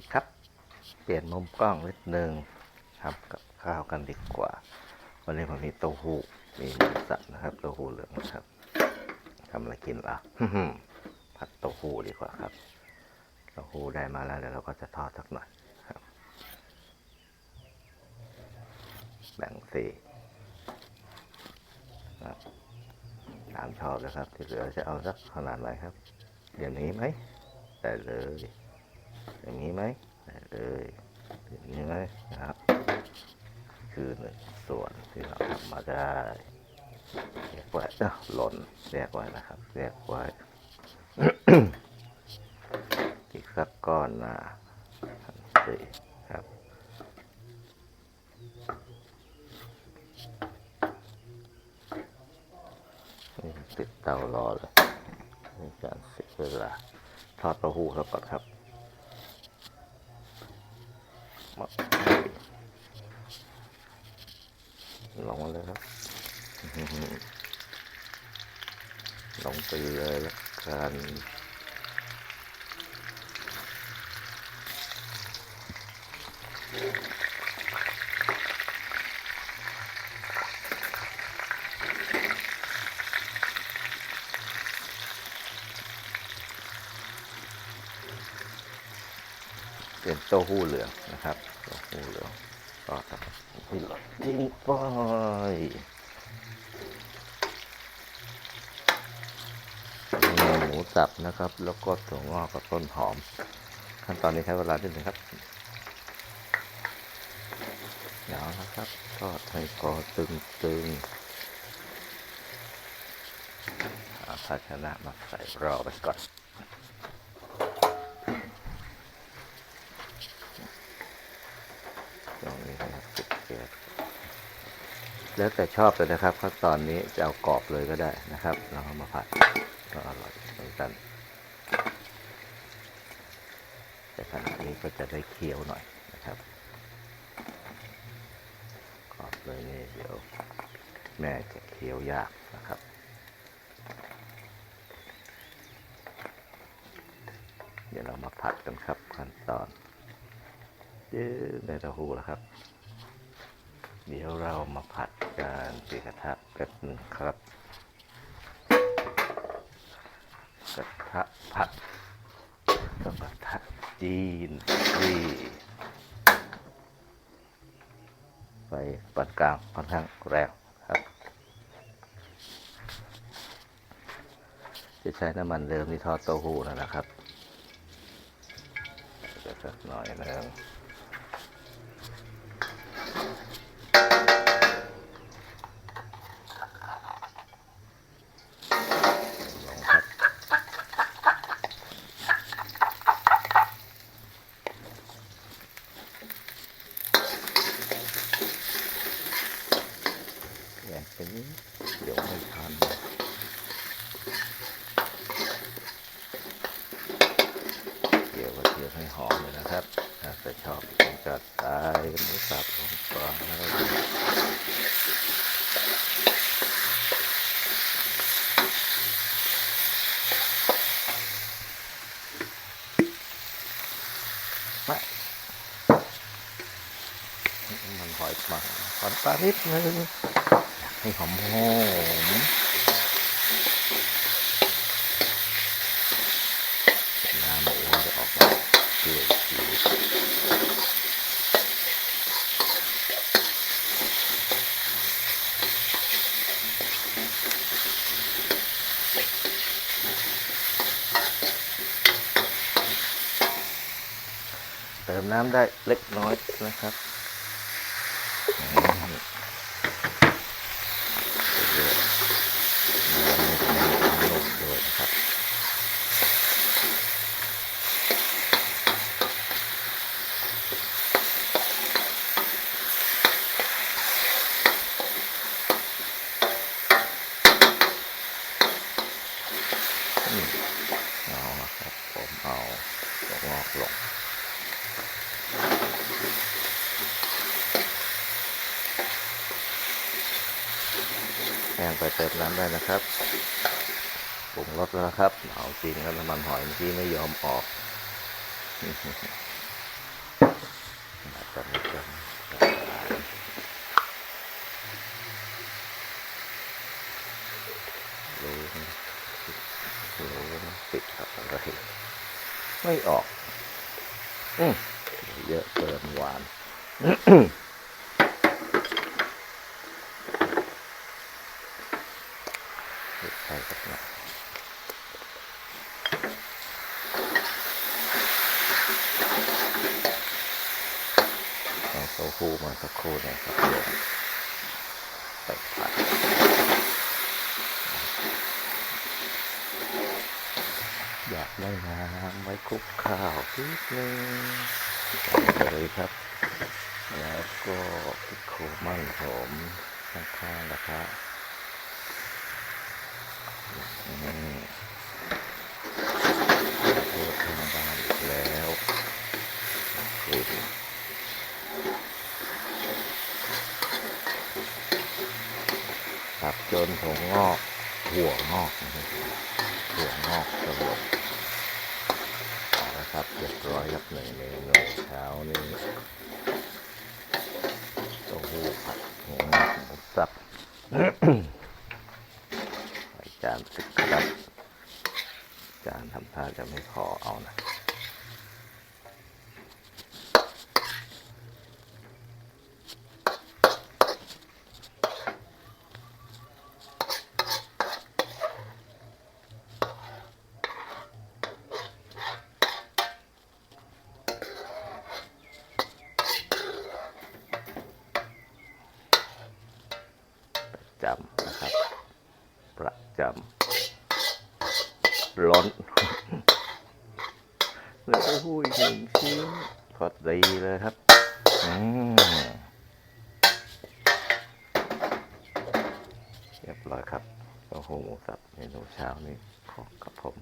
ดีครับ เปลี่ยนมุมกล้องนิดนึงทำกับข้าวกันดีกว่า วันนี้ผมมีเต้าหู้มีหมูสับนะครับเต้าหู้เหลืองนะครับทำอะไรกินล่ะผัดเต้าหู้ดีกว่าครับเต้าหู้ได้มาแล้วเดี๋ยวเราก็จะทอดสักหน่อยครับแบ่งสีครับตามชอบนะครับ ที่เหลือจะเอาสักขนาดไหนครับ อย่างนี้ไหมได้เลย อย่างนี้ไหมเลยอย่างนี้ไหมนะครับ คือหนึ่งส่วนที่เราทำมาได้เรียกไว้เอ้าหล่นเรียกไว้นะครับเรียกไว้อีกสักก้อนนะสี่ครับติดเตารอเลยในการเสียเวลาทอดเต้าหูครับก่อนครับมา ลงมาเลยครับลงไปเลยล้วกันเป็นเต้าหู้เหลืองนะครับเต้าหู้เหลืองก็ทำที่ห ลอดทิ้งไปหมูสับนะครับ แล้วก็ถั่วงอกกับต้นหอม ขั้นตอนนี้ใช้เวลานิดนึงครับเดี๋ยวนะครับทอดให้กอตึงๆเอาภาชนะมาใส่รอไปก่อน ตรงนี้นะครับติดเกลือ แล้วแต่ชอบเลยนะครับขั้นตอนนี้จะเอากรอบเลยก็ได้นะครับแล้วเอามาผัดก็อร่อยเหมือนกันแต่ขณะนี้ก็จะได้เคี้ยวหน่อยนะครับกรอบเลยนี่เดี๋ยวแม่จะเคี้ยวยากนะครับเดี๋ยวเรามาผัดกันครับขั้นตอนเย้ได้เต้าหู้แล้วครับ เดี๋ยวเรามาผัด กันที่กระทะกันหนึ่งครับ กระทะผัดกับกระทะจีนที่ไฟปานกลางค่อนข้างแรงครับ จะใช้น้ำมันเดิมที่ทอดเต้าหู้นั่นแหละครับสักหน่อยหนึงลงครับแยกเป็นนี้ เดี๋ยวไม่ทันเกี่ยวกับเทียมให้หอมเลยนะครับถ้าจะชอบผมจัดใส่หมูสับลงไปมามันหอยมาขอนปลานิดนึงอย ให้หอมหอมน้ำหมูจะออกมาเปื่อยเติมน้ำได้เล็กน้อยนะครับ งอกลงแห้งไปเติมน้ำได้นะครับปรุงรสแล้วครับ เอาจริงคน้ำมันหอยที่ไม่ยอมออกรู้รู้ปิดอะไร ยออกอเยอะเกินหวานใส่กับนะเอาเต้าหู้มาสักครู่นะครับเดี๋ยวใส่ผัดอยากได้น้ ว้คลุกข้าวนิดนึงเลยครับ แล้วก็พริกโขลกมันผมข้างๆนะครับนี่โทษทางบ้านอีกแล้วคุณครับจนผมงอก หัวงอกนะครับหัวงอกสลบ ครับเรียบร้อยครับหนึ่งเมนูเช้านี่เต้าหู้ผัดหมูสับ ใส่จานสิครับ จานทำท่าจะไม่พอเอานะ จำนะครับ ระจำล้นเล้วก็หู้อีกหนึ่งชิ้นพอดีเลยครับอืมเรียบร้อยครับเต้าหู้หมูสับเมนูเช้านี้ของกับผม